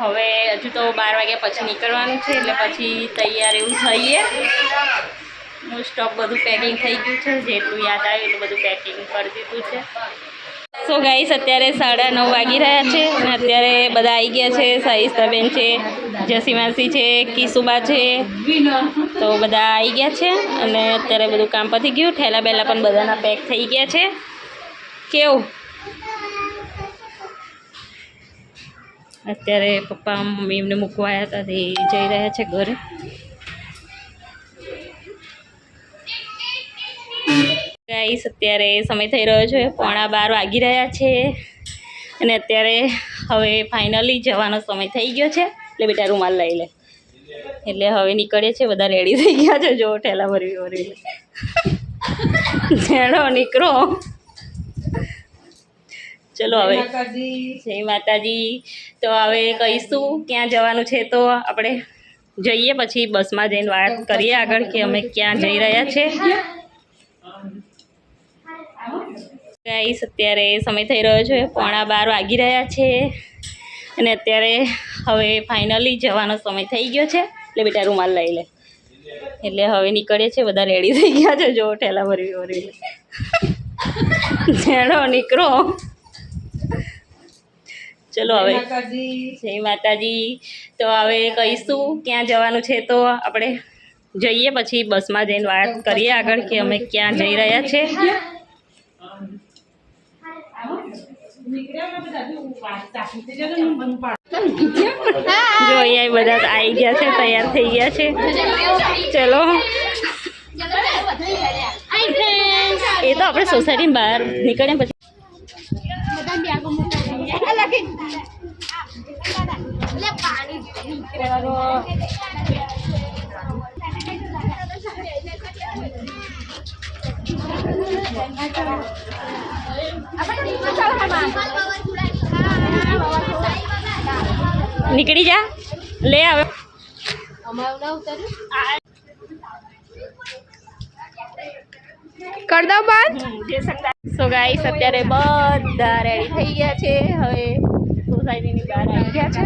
હવે હજુ તો બાર વાગ્યા પછી નીકળવાનું છે, એટલે પછી તૈયાર એવું થઈએ. મોસ્ટ ઓફ બધું પેકિંગ થઈ ગયું છે, જેટલું યાદ આવે એટલું બધું પેકિંગ કરી દીધું છે. સો ગાઈસ અત્યારે સાડા નવ વાગી રહ્યા છે અને અત્યારે બધા આવી ગયા છે સાઈસ્તાબેન છે જસી માસી છે, કિસુબા છે. તો બધા આવી ગયા છે અને અત્યારે બધું કામ પતી ગયું. ઠેલા બેલા પણ બધાના પેક થઈ ગયા છે. કેવું? અત્યારે પપ્પા, મમ્મી એમને મૂકવા આવ્યા હતા તે જઈ રહ્યા છે ઘરે. ગાઈસ અત્યારે સમય થઈ રહ્યો છે, પોણા બાર વાગી રહ્યા છે. અને અત્યારે હવે ફાઇનલી જવાનો સમય થઈ ગયો છે, એટલે બેટા રૂમાલ લઈ લે. એટલે હવે નીકળીએ છે બધા રેડી થઈ ગયા છે, જો ઠેલા ભરી ભરી ચલો નીકળો. ચલો હવે. જય માતાજી. તો હવે કહીશું ક્યાં જવાનું છે તો આપણે જઈએ પછી બસમાં જઈને વાત કરીએ આગળ કે અમે ક્યાં જઈ રહ્યા છે. ગાઈસ અત્યારે સમય થઈ રહ્યો છે પોણા બાર વાગી રહ્યા છે. અને અત્યારે હવે ફાઇનલી જવાનો સમય થઈ ગયો છે. એટલે બેટા રૂમાલ લઈ લે. એટલે હવે નીકળીએ છીએ બધા રેડી થઈ ગયા છે. જો ઠેલા ભરી ભરી ચલો નીકળો. ચલો હવે. જય માતાજી. તો હવે કહીશું ક્યાં જવાનું છે તો આપણે જઈએ પછી બસમાં જઈને વાત કરીએ આગળ કે અમે ક્યાં જઈ રહ્યા છે. જો અહીંયા બધા આવી ગયા છે તૈયાર થઈ ગયા છે. ચલો. એ તો આપણે સોસાયટી બહાર નીકળ્યા પછી નીકળી જા. લે હવે. કર દો બંધ. સો ગાઈસ અત્યારે બધા રેડી થઈ ગયા છે. હવે સોસાયટીની બહાર આવી ગયા છે.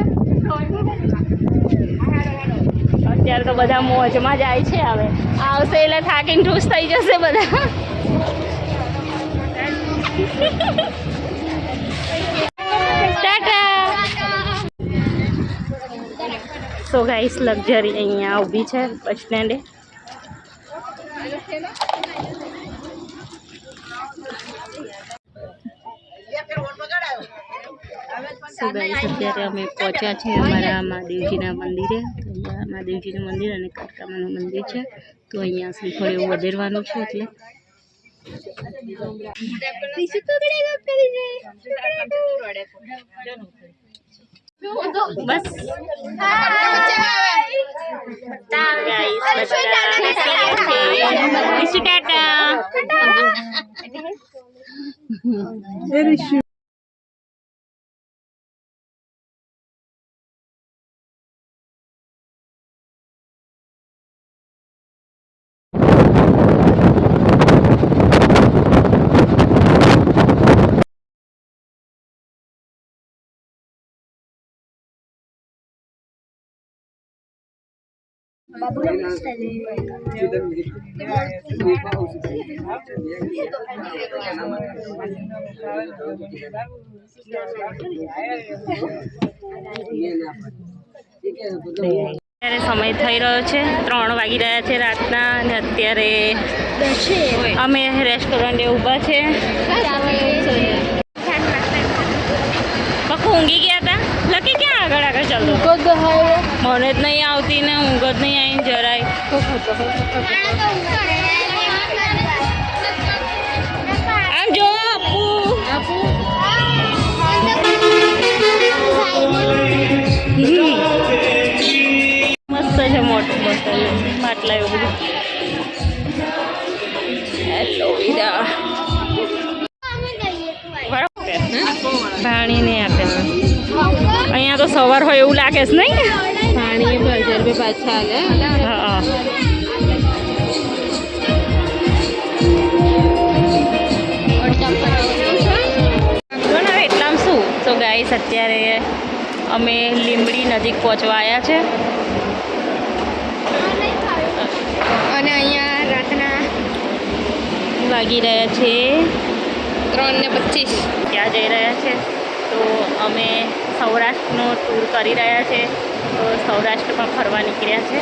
અત્યારે તો બધા મોજમાં જાય છે હવે. આવશે એટલે થાકીને ઠૂસ થઈ જશે બધા. ટાટા. સો ગાઈસ લક્ઝરી અહીંયા ઊભી છે બસ સ્ટેન્ડે. સો ગાઈસ અત્યારે અમે પહોંચ્યા છીએ અમારા મહાદેવજીના મંદિરે. અહીંયા મહાદેવજીનું મંદિર અને કાટકામાનું મંદિર છે. તો અહીંયા શ્રીફળ એવું વધેરવાનું છે એટલે. બસ. ટાટા અત્યારે સમય થઈ રહ્યો છે ત્રણ વાગી રહ્યા છે રાતના અને અત્યારે અમે રેસ્ટોરન્ટે ઊભા છે. પક્કું ઊંઘી ગયા હતા? લકી ક્યાં આગળ આગળ ચાલતો? મને જ નહીં આવતી ને ઊંઘ જ નહીં આવી જરાય. આમ જો આપુ. મસ્ત છે મોટું મસ્ત માટલા એવું બધું. હેલો વીરા પાણી નહીં આપે. અહીંયા તો સવાર હોય એવું લાગે છે નહીં પાણી હજાર રૂપિયા પાછા હાલે હા એટલામાં શું? તો ગાઈસ અત્યારે અમે લીંબડી નજીક પહોંચવા આવ્યા છે. અને અહીંયા રાતના વાગી રહ્યા છે. ત્રણ ને પચીસ. ત્યાં જઈ રહ્યા છે. તો અમે સૌરાષ્ટ્રનો ટૂર કરી રહ્યા છે. તો સૌરાષ્ટ્રમાં ફરવા નીકળ્યા છે.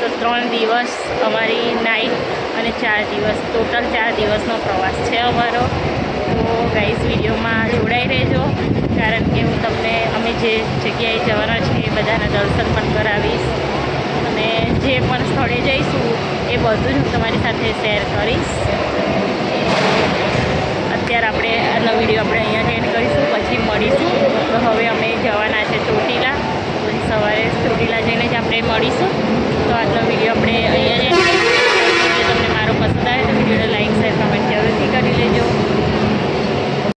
તો ત્રણ દિવસ અમારી નાઇટ અને ચાર દિવસ ટોટલ ચાર દિવસનો પ્રવાસ છે અમારો. તો ગાઈઝ વિડીયોમાં જોડાઈ રહેજો. કારણ કે હું તમને, અમે જે જગ્યાએ જવાના છે એ બધાના દર્શન પણ કરાવીશ. અને જે પણ સ્થળે જઈશું એ બધું જ હું તમારી સાથે શેર કરીશ. અત્યારે આપણે આનો વીડિયો આપણે અહીંયા જ એન્ડ કરીશું, પછી મળીશું. તો હવે અમે જવાના છે ચોટીલા. સવારે ચોટીલા જઈને જ આપણે મળીશું. તો આજનો વીડિયો આપણે અહીંયા